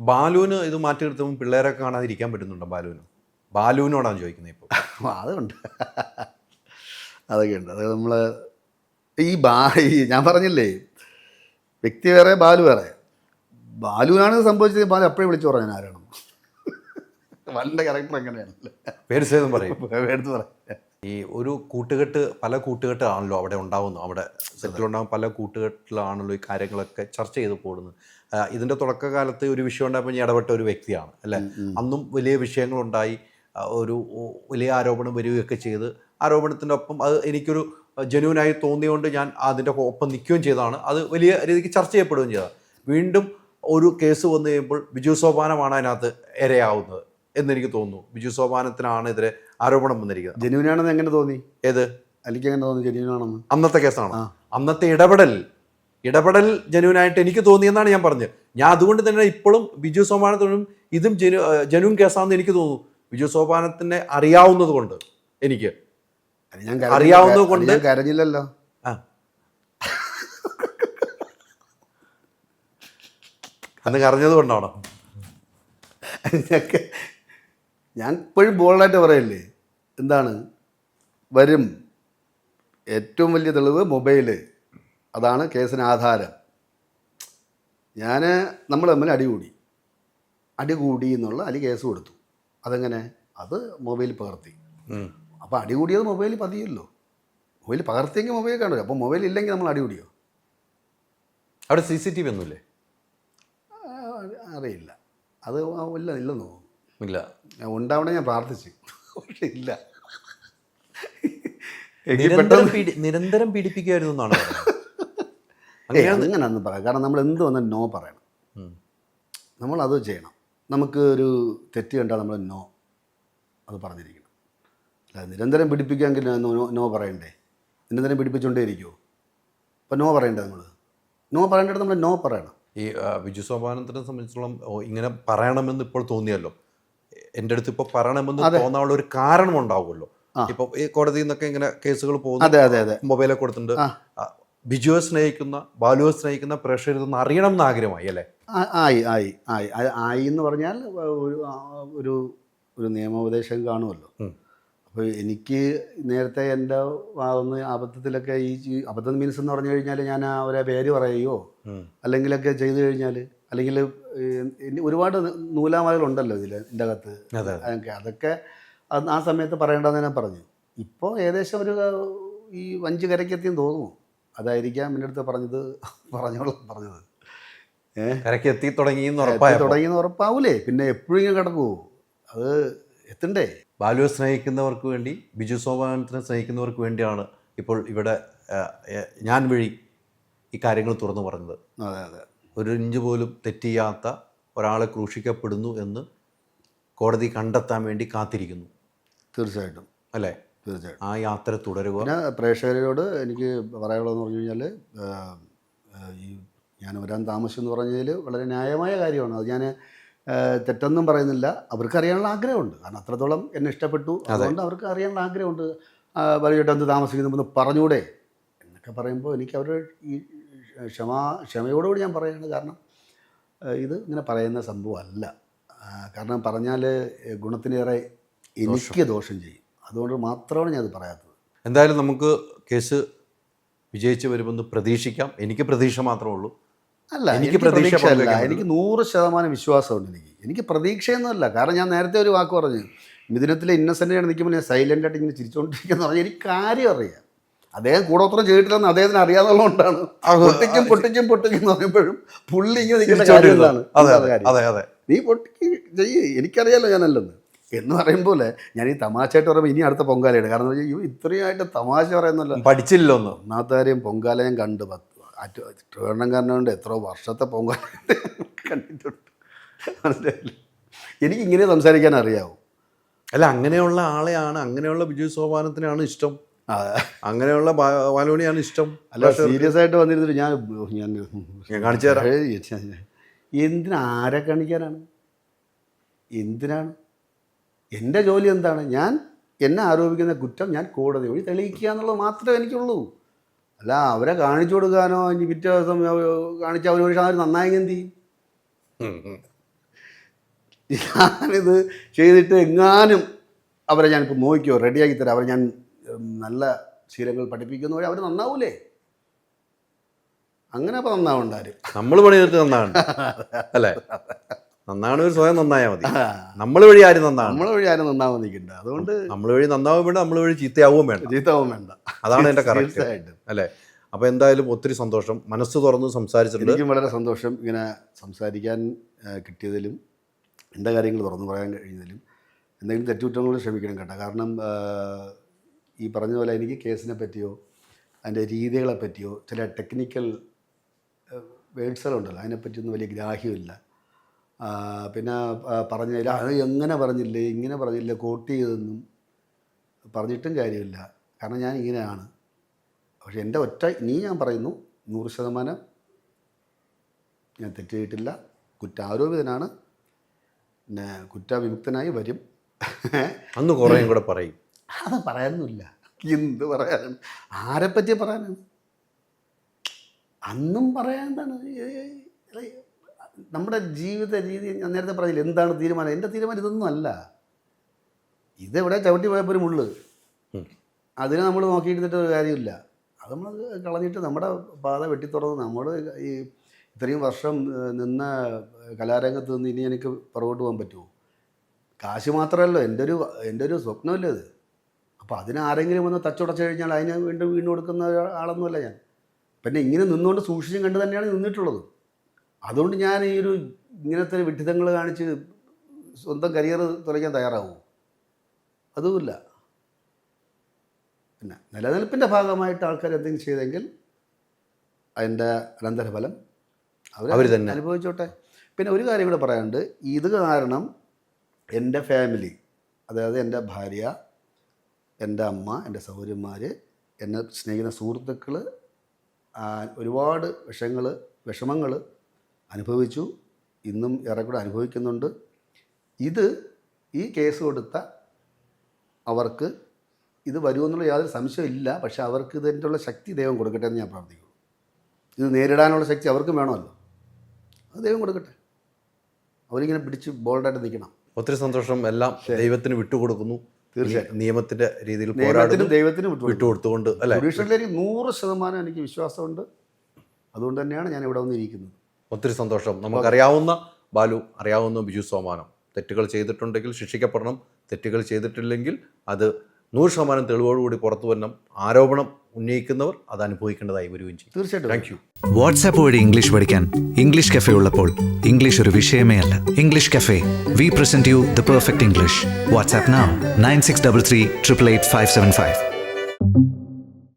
ബാലുവിന് ഇത് മാറ്റി നിർത്തുമ്പോൾ പിള്ളേരൊക്കെ കാണാതിരിക്കാൻ പറ്റുന്നുണ്ടോ ബാലുവിന്? ബാലുവിനോടാണ് ചോദിക്കുന്നത് ഇപ്പോൾ അതുണ്ട്. അതൊക്കെ ഉണ്ട് അത് നമ്മൾ ഈ ബാ ഈ ഞാൻ പറഞ്ഞില്ലേ വ്യക്തി വേറെ ബാലു വേറെ. ബാലുവിനാണ് സംഭവിച്ചത്. ബാലു എപ്പോഴും വിളിച്ചു പറഞ്ഞു ഞാൻ ആരാണ് ബാലിന്റെ ക്യാരക്ടർ എങ്ങനെയാണല്ലോ? പേര് സേതും പറയും. പേടുത്ത് പറയാം. ഈ ഒരു കൂട്ടുകെട്ട് പല കൂട്ടുകെട്ടാണല്ലോ അവിടെ ഉണ്ടാവുന്നു അവിടെ സെറ്റിലുണ്ടാകും പല കൂട്ടുകെട്ടിലാണല്ലോ ഈ കാര്യങ്ങളൊക്കെ ചർച്ച ചെയ്ത് പോകുന്നത്. ആ, ഇതിന്റെ തുടക്കകാലത്ത് ഒരു വിഷയം ഉണ്ടായപ്പോൾ ഞാൻ ഇടപെട്ട ഒരു വ്യക്തിയാണ് അല്ലേ? അന്നും വലിയ വിഷയങ്ങളുണ്ടായി ഒരു വലിയ ആരോപണം വരികയൊക്കെ ചെയ്ത്. ആരോപണത്തിന്റെ ഒപ്പം അത് എനിക്കൊരു ജനുവിനായി തോന്നിയുകൊണ്ട് ഞാൻ അതിന്റെ ഒപ്പം നിൽക്കുകയും ചെയ്തതാണ്. അത് വലിയ രീതിക്ക് ചർച്ച ചെയ്യപ്പെടുകയും ചെയ്തത് വീണ്ടും ഒരു കേസ് വന്നു കഴിയുമ്പോൾ ബിജു സോപാനമാണ് അതിനകത്ത് ഇരയാവുന്നത് എന്നെനിക്ക് തോന്നുന്നു. ബിജു സോപാനത്തിനാണ് എതിരെ ആരോപണം വന്നിരിക്കുന്നത്. ജനുവിനാണെന്ന് എങ്ങനെ തോന്നി? ഏത്? അല്ലെങ്കിൽ എങ്ങനെ തോന്നി? ജനുവിനാണെന്ന്? അന്നത്തെ കേസാണ്. അന്നത്തെ ഇടപെടൽ ഇടപെടൽ ജനുവിനായിട്ട് എനിക്ക് തോന്നിയെന്നാണ് ഞാൻ പറഞ്ഞത്. ഞാൻ അതുകൊണ്ട് തന്നെ ഇപ്പോഴും ബിജു സോപാനത്തിനും ഇതും ജനു ജനുവിൻ കേസാണെന്ന് എനിക്ക് തോന്നുന്നു. ബിജു സോപാനത്തിനെ അറിയാവുന്നത് കൊണ്ട് എനിക്ക്. അറിയാവുന്നത് കൊണ്ട് കരഞ്ഞില്ലല്ലോ. ആ. അന്ന് കരഞ്ഞത് കൊണ്ടാണോ? ഞാൻ ഇപ്പോഴും ബോൾഡായിട്ട് പറയല്ലേ? എന്താണ്? വരും. ഏറ്റവും വലിയ തെളിവ് മൊബൈൽ. അതാണ് കേസിന് ആധാരം ഞാൻ നമ്മൾ തമ്മിൽ അടികൂടി അടികൂടി എന്നുള്ള അലി കേസ് കൊടുത്തു. അതെങ്ങനെ? അത് മൊബൈലിൽ പകർത്തി. അപ്പോൾ അടികൂടിയത് മൊബൈലിൽ പതിയല്ലോ. മൊബൈൽ പകർത്തിയെങ്കിൽ മൊബൈൽ കാണുമല്ലോ. അപ്പോൾ മൊബൈൽ ഇല്ലെങ്കിൽ നമ്മൾ അടികൂടിയോ അവിടെ സി സി ടി വി ഒന്നുമില്ലേ അറിയില്ല. അത് ഇല്ല ഇല്ലെന്ന് തോന്നുന്നു. ഇല്ല. ഉണ്ടാവണേ ഞാൻ പ്രാർത്ഥിച്ചു. പക്ഷെ ഇല്ല. നിരന്തരം പീഡി- നിരന്തരം പീഡിപ്പിക്കുമായിരുന്നു എന്നാണ് അങ്ങനെയൊന്നും പറയാം കാരണം നമ്മൾ എന്ത് വന്നാൽ നോ പറയണം. നമ്മൾ അത് ചെയ്യണം. നമുക്ക് ഒരു തെറ്റ് കണ്ടാൽ നമ്മൾ നോ അത് പറഞ്ഞിരിക്കണം. അല്ല നിരന്തരം പിടിപ്പിക്കാമെങ്കിൽ നോ നോ പറയണ്ടേ? നിരന്തരം പിടിപ്പിച്ചുകൊണ്ടേ ഇരിക്കുമോ അപ്പോൾ നോ പറയണ്ടേ നമ്മൾ? നോ പറയേണ്ടത് നമ്മൾ നോ പറയണം. ഈ വിജു ബിജു സോപാനത്തിനെ സംബന്ധിച്ചിടത്തോളം ഇങ്ങനെ പറയണമെന്ന് ഇപ്പോൾ തോന്നിയല്ലോ. എന്റെ അടുത്ത് ഇപ്പോൾ പറയണമെന്ന് തോന്നാനുള്ള ഒരു കാരണം ഉണ്ടാവുമല്ലോ ഇപ്പോൾ ഈ കോടതിയിൽ നിന്നൊക്കെ ഇങ്ങനെ കേസുകൾ പോകുന്നു. മൊബൈലൊക്കെ കൊടുത്തിട്ടുണ്ട്. ബിജുവെ സ്നേഹിക്കുന്ന ബാലുവെ സ്നേഹിക്കുന്ന പ്രേക്ഷകർ ഇതൊന്ന് അറിയണം എന്ന് ആഗ്രഹമായി അല്ലേ? ആ- ആയി ആയി ആയി. ആ- ആയി എന്ന് പറഞ്ഞാൽ ഒരു ഒരു ഒരു നിയമോപദേശം കാണുമല്ലോ. അപ്പോൾ എനിക്ക് നേരത്തെ എന്റെ ഭാഗത്തുനിന്ന് അബദ്ധത്തിലൊക്കെ ഈ അബദ്ധം മീൻസ് എന്ന് പറഞ്ഞു കഴിഞ്ഞാൽ ഞാൻ അവരെ പേര് പറയുകയോ. അല്ലെങ്കിലൊക്കെ ചെയ്തു കഴിഞ്ഞാൽ അല്ലെങ്കിൽ ഒരുപാട് നൂലാമാലകളുണ്ടല്ലോ ഇതിൽ എന്റെ അകത്ത്. അതൊക്കെ അതൊക്കെ ആ സമയത്ത് പറയേണ്ടതെന്ന് ഞാൻ പറഞ്ഞു. ഇപ്പോൾ ഏകദേശം ഒരു ഈ വഞ്ചി കരയ്ക്കെത്തിയെന്ന് തോന്നുന്നു. അതായിരിക്കാം എന്റെ അടുത്ത് പറഞ്ഞത് പറഞ്ഞോളാം പറഞ്ഞത്. ഏഹ് എത്തി തുടങ്ങി എന്ന് ഉറപ്പായപ്പോൾ. തുടങ്ങിയെന്ന് ഉറപ്പാവൂലേ? പിന്നെ എപ്പോഴും കിടക്കുമോ അത് എത്തണ്ടേ? ബാലുവെ സ്നേഹിക്കുന്നവർക്ക് വേണ്ടി ബിജു സോപാനത്തിനെ സ്നേഹിക്കുന്നവർക്ക് വേണ്ടിയാണ് ഇപ്പോൾ ഇവിടെ ഞാൻ വഴി ഈ കാര്യങ്ങൾ തുറന്നു പറഞ്ഞത്. അതെ അതെ. ഒരു ഇഞ്ച് പോലും തെറ്റിയാത്ത ഒരാളെ ക്രൂശിക്കപ്പെടുന്നു എന്ന് കോടതി കണ്ടെത്താൻ വേണ്ടി കാത്തിരിക്കുന്നു. തീർച്ചയായിട്ടും. അല്ലേ? തീർച്ചയായിട്ടും. ആ യാത്ര തുടരുക. പിന്നെ പ്രേക്ഷകരോട് എനിക്ക് പറയാനുള്ളതെന്ന് പറഞ്ഞു കഴിഞ്ഞാൽ ഈ ഞാൻ വരാൻ താമസിച്ചു എന്ന് പറഞ്ഞതിൽ വളരെ ന്യായമായ കാര്യമാണ്. അത് ഞാൻ തെറ്റൊന്നും പറയുന്നില്ല. അവർക്ക് അറിയാനുള്ള ആഗ്രഹമുണ്ട്. കാരണം അത്രത്തോളം എന്നെ ഇഷ്ടപ്പെട്ടു. അതുകൊണ്ട് അവർക്ക് അറിയാനുള്ള ആഗ്രഹമുണ്ട്. പറഞ്ഞിട്ട് എന്ത് താമസിക്കുന്നു പറഞ്ഞൂടെ എന്നൊക്കെ പറയുമ്പോൾ എനിക്ക് അവരുടെ ഈ ക്ഷമ ക്ഷമയോടുകൂടി ഞാൻ പറയുകയാണ്. കാരണം ഇത് ഇങ്ങനെ പറയുന്ന സംഭവമല്ല. കാരണം പറഞ്ഞാൽ ഗുണത്തിനേറെ എനിക്ക് ദോഷം ചെയ്യും. അതുകൊണ്ട് മാത്രമാണ് ഞാനത് പറയാത്തത്. എന്തായാലും നമുക്ക് കേസ് വിജയിച്ച് വരുമെന്ന് പ്രതീക്ഷിക്കാം. എനിക്ക് പ്രതീക്ഷ മാത്രമേ ഉള്ളൂ. അല്ല എനിക്ക് പ്രതീക്ഷ അല്ല എനിക്ക് നൂറ് ശതമാനം വിശ്വാസമുണ്ട് എനിക്ക്. എനിക്ക് പ്രതീക്ഷയൊന്നുമല്ല. കാരണം ഞാൻ നേരത്തെ ഒരു വാക്ക് പറഞ്ഞു. മിഥുനത്തിലെ ഇന്നസെന്റ് നിൽക്കുമ്പോൾ ഞാൻ സൈലന്റ് ആയിട്ട് ഇങ്ങനെ ചിരിച്ചുകൊണ്ടിരിക്കുന്ന പറഞ്ഞാൽ എനിക്ക് കാര്യം അറിയാം. അദ്ദേഹം കൂടോത്രം ചെയ്തിട്ടില്ലെന്ന് അദ്ദേഹത്തിന് അറിയാതുള്ളതുകൊണ്ടാണ് പൊട്ടിക്കും പൊട്ടിക്കും പൊട്ടിക്കും എന്ന് പറയുമ്പോഴും പുള്ളി ഇങ്ങനെ നിൽക്കുന്ന കാര്യം. എന്താണ് നീ പൊട്ടിക്കും ചെയ്യ് എനിക്കറിയാലോ ഞാനല്ലെന്ന് എന്ന് പറയുമ്പോൾ ഞാൻ ഈ തമാശയായിട്ട് പറയുമ്പോൾ ഇനി അടുത്ത പൊങ്കാലയാണ് കാരണം എന്ന് വെച്ചാൽ ഇത്രയായിട്ട് തമാശ പറയുന്നല്ലോ പഠിച്ചില്ലല്ലോ ഒന്ന് ഒന്നാമത്തെ പൊങ്കാല ഞാൻ കണ്ടു. പത്ത് അറ്റ ട്രിവേണ്ടംകാരനുണ്ട് എത്രയോ വർഷത്തെ പൊങ്കാല കണ്ടിട്ടുണ്ട്. മനസ്സിലായില്ലേ? എനിക്ക് ഇങ്ങനെ സംസാരിക്കാൻ അറിയാവൂ. അല്ല അങ്ങനെയുള്ള ആളെയാണ് അങ്ങനെയുള്ള ബിജു സോപാനത്തിനാണ് ഇഷ്ടം. അങ്ങനെയുള്ള ബാലോണിയാണ് ഇഷ്ടം. അല്ല സീരിയസ് ആയിട്ട് വന്നിരുന്നിട്ട് ഞാൻ ഞാൻ കാണിച്ചു തരാം. ഏയ് എന്തിനാ? ആരെ കാണിക്കാനാണ്? എന്തിനാണ്? എന്റെ ജോലി എന്താണ്? ഞാൻ എന്നെ ആരോപിക്കുന്ന കുറ്റം ഞാൻ കോടതി വഴി തെളിയിക്കുക എന്നുള്ളത് മാത്രമേ എനിക്കുള്ളൂ. അല്ല അവരെ കാണിച്ചു കൊടുക്കാനോ ഇനി പിറ്റേ ദിവസം കാണിച്ച അവർ ഒരു നന്നായെങ്കിൽ എന്ത് ചെയ്യും. ഞാനിത് ചെയ്തിട്ട് എങ്ങാനും അവരെ ഞാനിപ്പോൾ നോക്കിയോ റെഡിയാക്കി തരാം. അവരെ ഞാൻ നല്ല ശീലങ്ങൾ പഠിപ്പിക്കുന്ന വഴി അവർ നന്നാവൂലേ? അങ്ങനെ അപ്പോൾ നന്നാവുണ്ടാരും നമ്മൾ പണി ചെയ്തിട്ട് നന്നാണ് അല്ലേ? നന്നാണ് ഒരു സ്വയം നന്നായാൽ മതി. നമ്മൾ വഴി ആരും നന്നാണ് നമ്മൾ വഴി ആരും നന്നാവാൻ നിൽക്കണ്ട. അതുകൊണ്ട് നമ്മൾ വഴി നന്നാവും വേണ്ട നമ്മൾ വഴി ചീത്തയാവും വേണ്ട. ചീത്തയാവും വേണ്ട. അതാണ് എന്റെ കറക്റ്റ്. അല്ലേ? അപ്പോൾ എന്തായാലും ഒത്തിരി സന്തോഷം. മനസ്സ് തുറന്ന് സംസാരിച്ചിട്ടുണ്ട്. എനിക്കും വളരെ സന്തോഷം ഇങ്ങനെ സംസാരിക്കാൻ കിട്ടിയതിലും എന്റെ കാര്യങ്ങൾ തുറന്നു പറയാൻ കഴിഞ്ഞതിലും എന്തെങ്കിലും തെറ്റുകുറ്റങ്ങൾ ക്ഷമിക്കണം കേട്ടോ. കാരണം ഈ പറഞ്ഞ പോലെ എനിക്ക് കേസിനെ പറ്റിയോ അതിന്റെ രീതികളെ പറ്റിയോ ചില ടെക്നിക്കൽ വേഡ്സുകളുണ്ടല്ലോ അതിനെപ്പറ്റിയൊന്നും വലിയ ഗ്രാഹ്യമില്ല. പിന്നെ ആ, പറഞ്ഞതിൽ അത് എങ്ങനെ പറഞ്ഞില്ലേ? ഇങ്ങനെ പറഞ്ഞില്ല? കോട്ട് ചെയ്തെന്നും പറഞ്ഞിട്ടും കാര്യമില്ല. കാരണം ഞാൻ ഇങ്ങനെയാണ്. പക്ഷെ എന്റെ ഒറ്റ നീ ഞാൻ പറയുന്നു നൂറ് ശതമാനം ഞാൻ തെറ്റിയിട്ടില്ല. ചെയ്തിട്ടില്ല കുറ്റാരോപിതനാണ്. പിന്നെ കുറ്റവിമുക്തനായി വരും. അന്ന് കുറേയും കൂടെ പറയും. അത് പറയാനൊന്നുമില്ല. എന്ത് പറയാനാണ് ആരെപ്പറ്റി പറയാനാണ്? അന്നും പറയാൻ എന്താണ് നമ്മുടെ ജീവിത രീതി ഞാൻ നേരത്തെ പറഞ്ഞില്ല എന്താണ് തീരുമാനം? എന്റെ തീരുമാനം ഇതൊന്നും അല്ല. ഇതെവിടെ ചവിട്ടി പോയപ്പോൾ ഒരു മുള്ള് അതിനെ നമ്മൾ നോക്കിയിട്ടിട്ട് ഒരു കാര്യമില്ല. അത് നമ്മൾ കളഞ്ഞിട്ട് നമ്മുടെ പാത വെട്ടിത്തുറന്ന് നമ്മൾ ഈ ഇത്രയും വർഷം നിന്ന കലാരംഗത്ത് നിന്ന് ഇനി എനിക്ക് പുറകോട്ട് പോകാൻ പറ്റുമോ? കാശ് മാത്രമല്ലോ എന്റെ ഒരു എന്റെ ഒരു സ്വപ്നമല്ലേ അത്. അപ്പോൾ അതിന് ആരെങ്കിലും വന്ന് തച്ചുടച്ച് കഴിഞ്ഞാൽ അതിനെ വീണ്ടും വീണ്ടും കൊടുക്കുന്ന ആളൊന്നുമല്ല ഞാൻ. പിന്നെ ഇങ്ങനെ നിന്നുകൊണ്ട് സൂക്ഷിച്ചും കണ്ട് തന്നെയാണ് നിന്നിട്ടുള്ളത്. അതുകൊണ്ട് ഞാൻ ഈ ഒരു ഇങ്ങനത്തെ വിഡിതങ്ങൾ കാണിച്ച് സ്വന്തം കരിയർ തുലയ്ക്കാൻ തയ്യാറാവുമോ അതുമില്ല. പിന്നെ നിലനിൽപ്പിന്റെ ഭാഗമായിട്ട് ആൾക്കാർ എന്തെങ്കിലും ചെയ്തെങ്കിൽ അതിന്റെ അനന്തരഫലം അവർ തന്നെ. അനുഭവിച്ചോട്ടെ. പിന്നെ ഒരു കാര്യം കൂടെ പറയാനുണ്ട്. ഇത് കാരണം എന്റെ ഫാമിലി അതായത് എന്റെ ഭാര്യ എന്റെ അമ്മ എന്റെ സൗകര്യന്മാർ എന്നെ സ്നേഹിക്കുന്ന സുഹൃത്തുക്കൾ ഒരുപാട് വിഷങ്ങൾ വിഷമങ്ങൾ അനുഭവിച്ചു. ഇന്നും ഏറെക്കൂടെ അനുഭവിക്കുന്നുണ്ട്. ഇത് ഈ കേസ് കൊടുത്ത അവർക്ക് ഇത് വരുമെന്നുള്ള യാതൊരു സംശയമില്ല പക്ഷെ അവർക്ക് ഇതിന്റെ ശക്തി ദൈവം കൊടുക്കട്ടെ എന്ന് ഞാൻ പ്രാർത്ഥിക്കുന്നു. ഇത് നേരിടാനുള്ള ശക്തി അവർക്കും വേണമല്ലോ. അത് ദൈവം കൊടുക്കട്ടെ. അവരിങ്ങനെ പിടിച്ച് ബോൾഡായിട്ട് നിൽക്കണം. ഒത്തിരി സന്തോഷം. എല്ലാം ദൈവത്തിന് വിട്ടുകൊടുക്കുന്നു. തീർച്ചയായും നിയമത്തിന്റെ രീതിയിൽ ദൈവത്തിന് പോരാടുന്നു. ദൈവത്തിനും വിട്ടു വിട്ടുകൊടുത്തുകൊണ്ട് അല്ലെ? നൂറ് ശതമാനം എനിക്ക് വിശ്വാസമുണ്ട്. അതുകൊണ്ട് തന്നെയാണ് ഞാൻ ഇവിടെ വന്നിരിക്കുന്നത്. ഒത്തിരി സന്തോഷം. നമുക്കറിയാവുന്ന ബാലു അറിയാവുന്ന ബിജു സോമാനം. തെറ്റുകൾ ചെയ്തിട്ടുണ്ടെങ്കിൽ ശിക്ഷിക്കപ്പെടണം. തെറ്റുകൾ ചെയ്തിട്ടില്ലെങ്കിൽ അത് നൂറ് ശതമാനം തെളിവോടുകൂടി പുറത്തു വരണം. ആരോപണം ഉന്നയിക്കുന്നവർ അത് അനുഭവിക്കേണ്ടതായി വരികയും ചെയ്യും. തീർച്ചയായിട്ടും. താങ്ക് യു വാട്സാപ്പ് വഴി ഇംഗ്ലീഷ് പഠിക്കാൻ ഇംഗ്ലീഷ് കഫേ ഉള്ളപ്പോൾ ഇംഗ്ലീഷ് ഒരു വിഷയമേ അല്ല. English cafe. We present you the perfect English WhatsApp nine six double three triple eight five seven five